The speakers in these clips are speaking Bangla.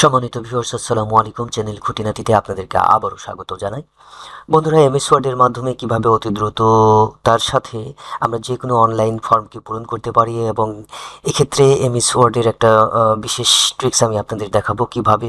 সম্মানিত ভিউয়ার্স আসসালামু আলাইকুম। চ্যানেল খুঁটিনাটিতে আপনাদেরকে আবারও স্বাগত জানাই। বন্ধুরা এমএস ওয়ার্ডের মাধ্যমে কীভাবে অতি দ্রুত তার সাথে আমরা যে কোনো অনলাইন ফর্মকে পূরণ করতে পারি এবং এক্ষেত্রে এমএস ওয়ার্ডের একটা বিশেষ ট্রিক্স আমি আপনাদের দেখাবো কীভাবে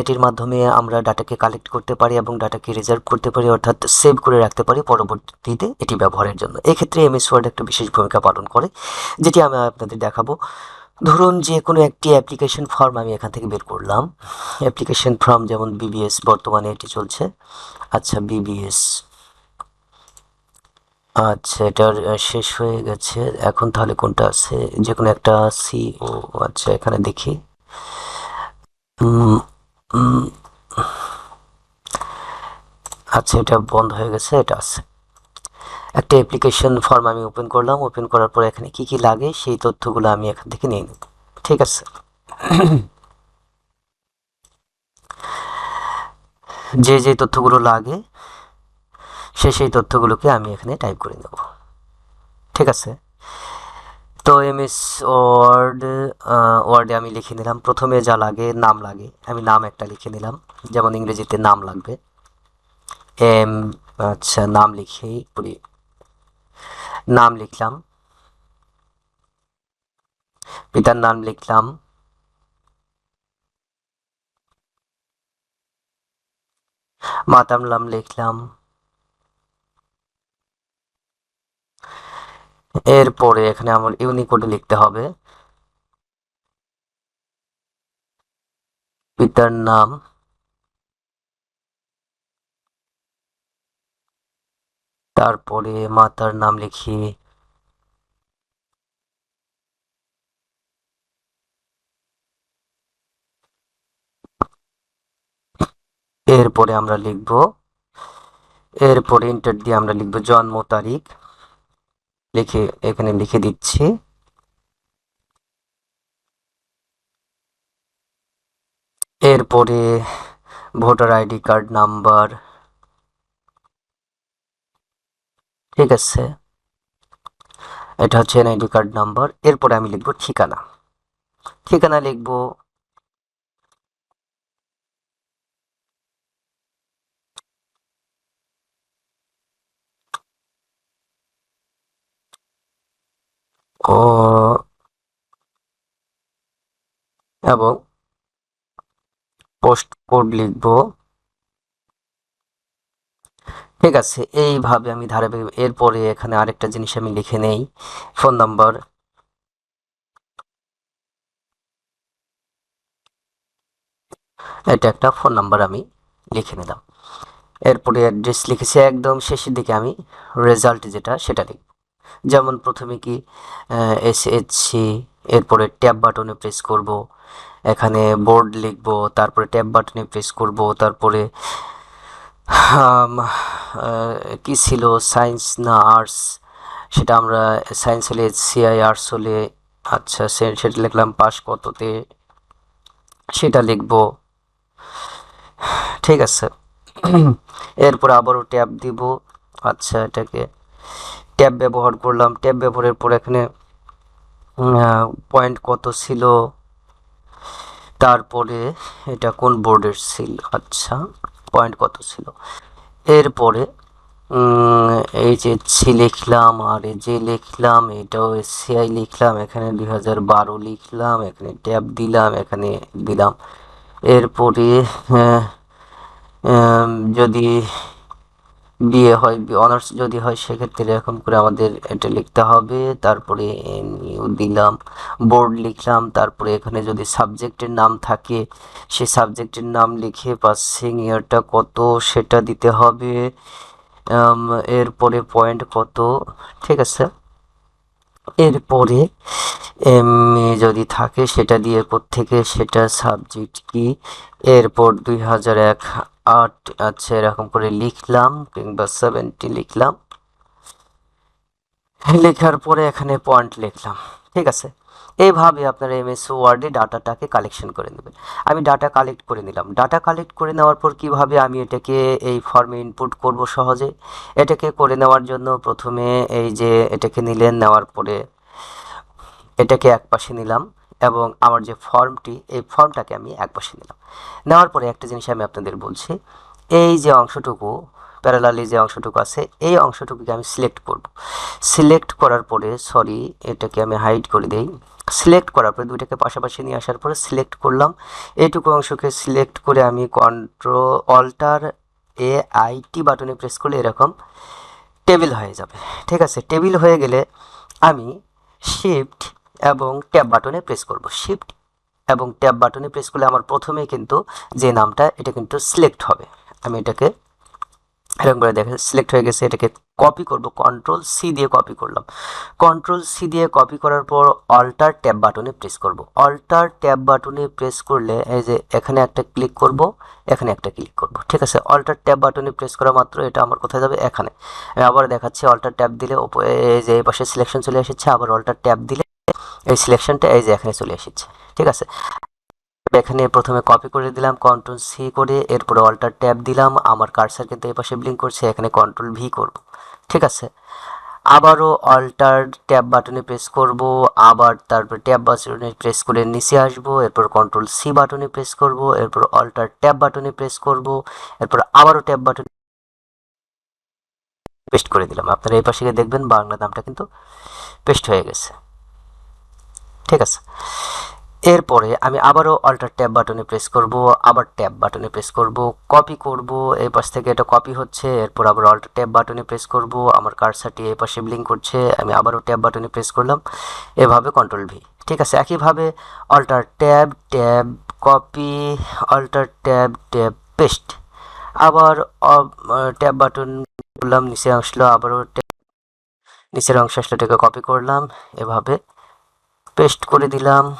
এটির মাধ্যমে আমরা ডাটাকে কালেক্ট করতে পারি এবং ডাটাকে রিজার্ভ করতে পারি, অর্থাৎ সেভ করে রাখতে পারি পরবর্তীতে এটি ব্যবহারের জন্য। এক্ষেত্রে এমএস ওয়ার্ড একটা বিশেষ ভূমিকা পালন করে, যেটি আমি আপনাদের দেখাবো। ধরুন যে কোনো একটি অ্যাপ্লিকেশন ফর্ম আমি এখান থেকে বের করলাম। অ্যাপ্লিকেশন ফর্ম যেমন বিবিএস বর্তমানে এটি চলছে। আচ্ছা বিবিএস আচ্ছা এটার শেষ হয়ে গেছে। এখন তাহলে কোনটা আছে? যে কোনো একটা সি ও আচ্ছা এখানে দেখি। আচ্ছা এটা বন্ধ হয়ে গেছে, এটা আছে। একটা অ্যাপ্লিকেশন ফর্ম আমি ওপেন করলাম। ওপেন করার পর এখানে কি কি লাগে সেই তথ্যগুলো আমি এখান থেকে নিয়ে নেব। ঠিক আছে। যে যে তথ্যগুলো লাগে, সে সেই তথ্যগুলোকে আমি এখানে টাইপ করে নেব। ঠিক আছে? তো এমএস ওয়ার্ড ওয়ার্ডে আমি লিখে নিলাম। প্রথমে যা লাগে, নাম লাগে। আমি নাম একটা লিখে নিলাম। যেমন ইংরেজিতে নাম লাগবে। এম আচ্ছা নাম লিখেই পুরি নাম লিখলাম। পিতার নাম লিখলাম। মাতার নাম লিখলাম। এরপরে এখানে আমার ইউনিকোডে লিখতে হবে। পিতার নাম তারপরে মাতার নাম লিখি। এরপরে আমরা লিখব, এরপরে ইন্টার দিয়ে আমরা লিখব জন্ম তারিখ। লিখে, এখানে লিখে দিচ্ছি। এরপরে ভোটার আইডি কার্ড নাম্বার ঠিক আছে এটা হচ্ছে এনআইডি কার্ড নাম্বার এরপরে আমি লিখব ঠিকানা। ঠিকানা লিখব এবং পোস্ট কোড লিখব ঠিক আছে এইভাবে আমি ধারাবাহিক এরপরে এখানে আরেকটা জিনিস আমি লিখে নেই। Phone number. এটা একটা ফোন নাম্বার আমি লিখে নিলাম। এরপরে অ্যাড্রেস লিখেছি একদম শেষের দিকে আমি রেজাল্ট যেটা সেটা লিখব। যেমন প্রথমে কি এস এইচ সি এরপরে ট্যাব বাটনে প্রেস করব। এখানে বোর্ড লিখব তারপরে ট্যাব বাটনে প্রেস করব তারপরে কি ছিল? সায়েন্স না আর্টস? সেটা আমরা সায়েন্স হলে সিআই আর্টস হলে আচ্ছা সেটা লিখলাম পাস কততে? সেটা লিখব। ঠিক আছে। এরপর আবারও ট্যাব দিব। আচ্ছা এটাকে ট্যাব ব্যবহার করলাম। ট্যাব ব্যবহারের পর এখানে পয়েন্ট কত ছিল? তারপরে এটা কোন বোর্ডের ছিল? আচ্ছা। পয়েন্ট কত ছিল? এরপরে এই যে সি লিখলাম, আর যে লিখলাম, এটাও এসিআই লিখলাম, এখানে দুই হাজার বারো লিখলাম, এখানে ট্যাব দিলাম, এখানে দিলাম। এরপরে যদি বিয়ে হয় অনার্স যদি হয়, সেক্ষেত্রে এরকম করে আমাদের এটা লিখতে হবে। তারপরে নিউ দিলাম বোর্ড লিখলাম, তারপরে এখানে যদি সাবজেক্টের নাম থাকে, সেই সাবজেক্টের নাম লিখে পাসিং ইয়ারটা কত, সেটা দিতে হবে। এরপরে পয়েন্ট কত, ঠিক আছে? এরপরে এম যদি থাকে, সেটা দিয়ে থেকে সেটা সাবজেক্ট কি? এরপর দুই হাজার এক আট আচ্ছা এরকম করে লিখলাম, কিংবা সেভেন্টি লিখলাম। লেখার পরে এখানে পয়েন্ট লিখলাম, ঠিক আছে? এইভাবে আপনারা এমএস ওয়ার্ডে ডাটাটাকে কালেকশন করে নেবেন। আমি ডাটা কালেক্ট করে নিলাম। ডাটা কালেক্ট করে নেওয়ার পর কীভাবে আমি এটাকে এই ফর্মে ইনপুট করব সহজে? এটাকে করে নেওয়ার জন্য প্রথমে এই যে এটাকে নিলেন, নেওয়ার পরে এটাকে এক পাশে নিলাম এবং আমার যে ফর্মটি, এই ফর্মটাকে আমি এক পাশে নিলাম। নেওয়ার পরে একটা জিনিস আমি আপনাদের বলছি, এই যে অংশটুকু প্যারালালি যে অংশটুকু আছে, এই অংশটুকুকে আমি সিলেক্ট করব। সিলেক্ট করার পরে সরি এটাকে আমি হাইড করে দেই। সিলেক্ট করার পরে দুইটাকে পাশাপাশি নিয়ে আসার পরে সিলেক্ট করলাম। এইটুকু অংশকে সিলেক্ট করে আমি কন্ট্রো অল্টার এ আইটি বাটনে প্রেস করলে এরকম টেবিল হয়ে যাবে। ঠিক আছে টেবিল হয়ে গেলে আমি শিফট এবং ট্যাব বাটনে প্রেস করব শিফট এবং ট্যাব বাটনে প্রেস করলে আমার প্রথমে কিন্তু যে নামটা, এটা কিন্তু সিলেক্ট হবে। আমি এটাকে এরকম করে দেখে সিলেক্ট হয়ে গেছে, এটাকে কপি করব কন্ট্রোল সি দিয়ে কপি করলাম। কন্ট্রোল সি দিয়ে কপি করার পর অল্টার ট্যাব বাটনে প্রেস করব। অল্টার ট্যাব বাটনে প্রেস করলে এই যে এখানে একটা ক্লিক করব, এখানে একটা ক্লিক করব, ঠিক আছে? অল্টার ট্যাব বাটনে প্রেস করা মাত্র, এটা আমার কোথায় যাবে? এখানে। আবার দেখাচ্ছি অল্টার ট্যাব দিলে এই যে এই পাশে সিলেকশন চলে এসেছে, আবার অল্টার ট্যাব দিলে এই সিলেকশনটা এই যে এখানে চলে এসেছে, ঠিক আছে? এখানে প্রথমে কপি করে দিলাম কন্ট্রোল সি করে এরপরে অল্টার ট্যাব দিলাম, আমার কার্সার কিন্তু এই পাশে ব্লিঙ্ক করছে, এখানে কন্ট্রোল ভি করব, ঠিক আছে? আবারও অল্টার ট্যাব বাটনে প্রেস করব, আবার তারপর ট্যাব বাটনে প্রেস করে নিচে আসব, এরপর কন্ট্রোল সি বাটনে প্রেস করব, এরপর অল্টার ট্যাব বাটনে প্রেস করব, এরপর আবারও ট্যাব বাটনে পেস্ট করে দিলাম। আপনারা এই পাশে দেখবেন বাংলা নামটা কিন্তু পেস্ট হয়ে গেছে। ঠিক আছে। এরপরে আমি আবারও অল্টার ট্যাব বাটনে প্রেস করব, আবার ট্যাব বাটনে প্রেস করব কপি করব, এই পাশ থেকে এটা কপি হচ্ছে, এরপর আবার অল্টার ট্যাব বাটনে প্রেস করব, আমার কার্সারটি এই পাশে ব্লিঙ্ক করছে, আমি আবারও ট্যাব বাটনে প্রেস করলাম, এভাবে কন্ট্রোল ভি ঠিক আছে? একইভাবে alt tab tab copy alt tab tab paste আবার ট্যাব বাটন করলাম, নিচে আসলো, আবারও নিচের অংশ আসলে, এটাকে কপি করলাম, এভাবে পেস্ট করে দিলাম।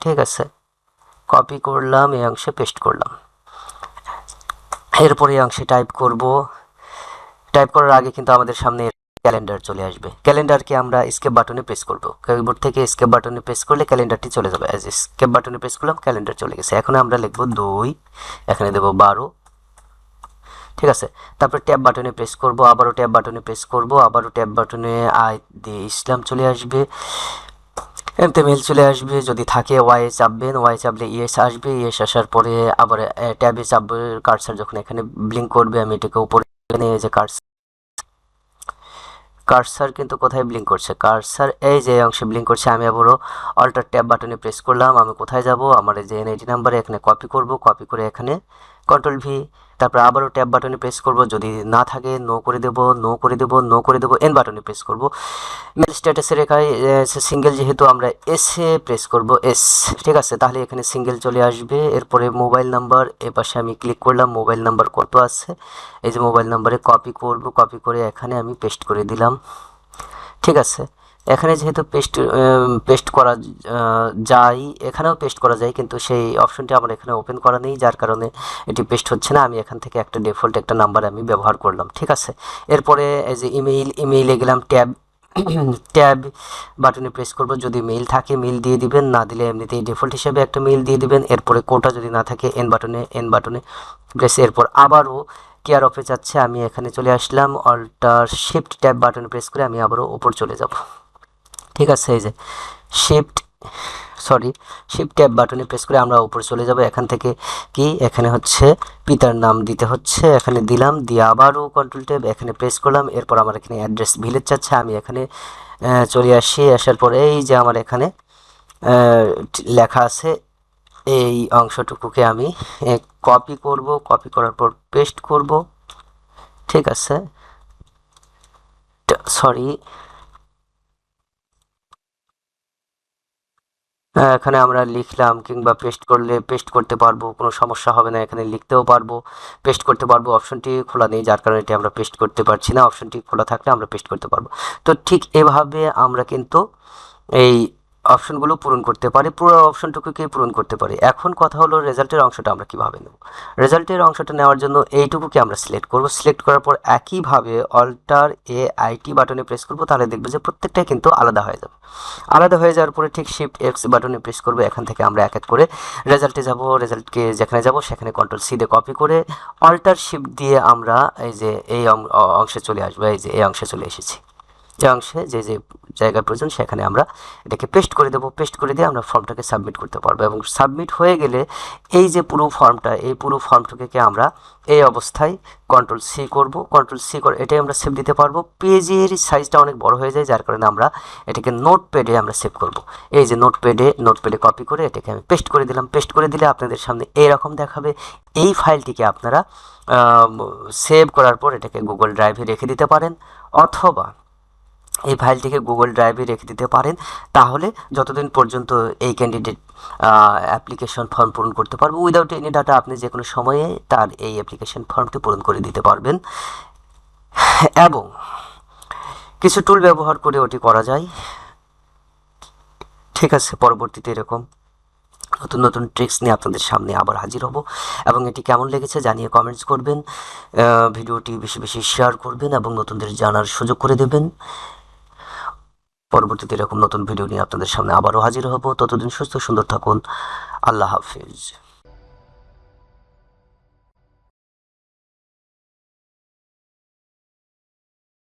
ঠিক আছে। কপি করলাম, এই অংশে পেস্ট করলাম। এরপরে এই অংশে টাইপ করব। টাইপ করার আগে কিন্তু আমাদের সামনে ক্যালেন্ডার চলে আসবে। ক্যালেন্ডারকে আমরা স্কেপ বাটনে প্রেস করব। কিবোর্ড থেকে স্কেপ বাটনে প্রেস করলে ক্যালেন্ডারটি চলে যাবে। অ্যাজ স্কেপ বাটনে প্রেস করলাম ক্যালেন্ডার চলে গেছে। এখন আমরা লিখব দুই। এখানে দেবো বারো। ঠিক আছে। তারপর ট্যাব বাটনে প্রেস করব। আবারও ট্যাব বাটনে প্রেস করব। আবারও ট্যাব বাটনে আই দিয়ে ইসলাম চলে আসবে। মেল চলে আসবে, যদি থাকে ওয়াই চাপবেন ওয়াই চাপলে ইয়েস আসবে ইয়েস আসার পরে আবার ট্যাবে চাপবে কার্সার যখন এখানে ব্লিঙ্ক করবে, আমি এটাকে উপরে এখানে যে কার্সার কার্সার কিন্তু কোথায় ব্লিঙ্ক করছে? কার্সার এই যে অংশে ব্লিঙ্ক করছে, আমি আবারও অল্টার ট্যাব বাটনে প্রেস করলাম, আমি কোথায় যাব? আমার এই যে এনআইডি নাম্বারে এখানে কপি করব কপি করে এখানে কন্ট্রোল ভি তারপর আবারও ট্যাব বাটনে প্রেস করব। যদি না থাকে নো করে দেব নো করে দেব নো করে দেব এন বাটনে প্রেস করব। মেল স্ট্যাটাসের এখানে সিঙ্গেল যেহেতু আমরা এসে প্রেস করব এস ঠিক আছে? তাহলে এখানে সিঙ্গেল চলে আসবে। এরপরে মোবাইল নাম্বার এ পাশে আমি ক্লিক করলাম মোবাইল নাম্বার কত আছে? এই যে মোবাইল নাম্বারে কপি করব কপি করে এখানে আমি পেস্ট করে দিলাম। ঠিক আছে? এখানে যেহেতু পেস্ট পেস্ট করা যায়, এখানেও পেস্ট করা যায়, কিন্তু সেই অপশনটি আমার এখানে ওপেন করা নেই, যার কারণে এটি পেস্ট হচ্ছে না। আমি এখান থেকে একটা ডিফল্ট একটা নাম্বার আমি ব্যবহার করলাম, ঠিক আছে? এরপরে এই যে ইমেইল ইমেইলে গেলাম ট্যাব ট্যাব বাটনে প্রেস করব। যদি মেইল থাকে মেইল দিয়ে দিবেন, না দিলে এমনিতেই ডিফল্ট হিসেবে একটা মেইল দিয়ে দিবেন। এরপরে কোটা যদি না থাকে এন বাটনে এন বাটনে প্রেস এরপর আবারও কেয়ার অফে যাচ্ছে, আমি এখানে চলে আসলাম অল্টার শিফট ট্যাব বাটনে প্রেস করে আমি আবারও ওপর চলে যাব। ঠিক আছে, এই যে শিফট সরি শিফট ট্যাব বাটনে প্রেস করে আমরা উপরে চলে যাব। এখান থেকে কি? এখানে হচ্ছে পিতার নাম দিতে হচ্ছে। এখানে দিলাম, দিয়ে আবারও কন্ট্রোল ট্যাব এখানে প্রেস করলাম। এরপর আমার এখানে অ্যাড্রেস ভিলেজ চাচ্ছে আমি এখানে চলে আসি। আসার পরে এই যে আমার এখানে লেখা আছে, এই অংশটুকুকে আমি কপি করব। কপি করার পর পেস্ট করব। ঠিক আছে। সরি এখানে আমরা লিখলাম কিংবা পেস্ট করলে পেস্ট করতে পারব, কোনো সমস্যা হবে না, এখানে লিখতেও পারব পেস্ট করতে পারব। অপশনটি খোলা নেই, যার কারণে এটি আমরা পেস্ট করতে পারছি না। অপশনটি খোলা থাকলে আমরা পেস্ট করতে পারব। তো ঠিক এভাবে আমরা কিন্তু এই অপশনগুলো পূরণ করতে পারি। পুরো অপশনটুকুকে পূরণ করতে পারি? এখন কথা হলো রেজাল্টের অংশটা আমরা কীভাবে নেব? রেজাল্টের অংশটা নেওয়ার জন্য এইটুকুকে আমরা সিলেক্ট করব। সিলেক্ট করার পর একইভাবে অল্টার এ আইটি বাটনে প্রেস করব। তাহলে দেখবে যে প্রত্যেকটাই কিন্তু আলাদা হয়ে যাবে। আলাদা হয়ে যাওয়ার পরে ঠিক শিফট এক্স বাটনে প্রেস করব। এখান থেকে আমরা এক এক করে রেজাল্টে যাব। রেজাল্টকে যেখানে যাব সেখানে কন্ট্রোল সি দিয়ে কপি করে অল্টার শিফট দিয়ে আমরা এই যে এই অংশে চলে আসব। এই যে এই অংশে চলে এসেছি। যে অংশে, যে যে জায়গায় প্রয়োজন, সেখানে আমরা এটাকে পেস্ট করে দেবো। পেস্ট করে দিয়ে আমরা ফর্মটাকে সাবমিট করতে পারব। এবং সাবমিট হয়ে গেলে এই যে পুরো ফর্মটা এই পুরো ফর্মটাকে আমরা এই অবস্থায় কন্ট্রোল সি করব। কন্ট্রোল সি করে, এটাই আমরা সেভ দিতে পারব। পেজের সাইজটা অনেক বড় হয়ে যায়, যার কারণে আমরা এটাকে নোট প্যাডে আমরা সেভ করব। এই যে নোট প্যাডে নোট প্যাডে কপি করে এটাকে আমি পেস্ট করে দিলাম। পেস্ট করে দিলে আপনাদের সামনে এইরকম দেখাবে। এই ফাইলটিকে আপনারা সেভ করার পর এটাকে গুগল ড্রাইভে রেখে দিতে পারেন। অথবা এই ফাইলটিকে গুগল ড্রাইভে রেখে দিতে পারেন, তাহলে যতদিন পর্যন্ত এই ক্যান্ডিডেট অ্যাপ্লিকেশন ফর্ম পূরণ করতে পারবে উইদাউট এনি ডাটা আপনি যে কোনো সময়ে তার এই অ্যাপ্লিকেশন ফর্মটি পূরণ করে দিতে পারবেন। এবং কিছু টুল ব্যবহার করে ওটি করা যায়। ঠিক আছে, পরবর্তীতে এরকম নতুন নতুন ট্রিক্স নিয়ে আপনাদের সামনে আবার হাজির হব। এবং এটি কেমন লেগেছে জানিয়ে কমেন্টস করবেন ভিডিওটি বেশি বেশি শেয়ার করবেন এবং নতুনদের জানার সুযোগ করে দেবেন। পরবর্তীতে এরকম নতুন ভিডিও নিয়ে আপনাদের সামনে আবারও হাজির হব। ততদিন সুস্থ সুন্দর থাকুন। আল্লাহ হাফিজ।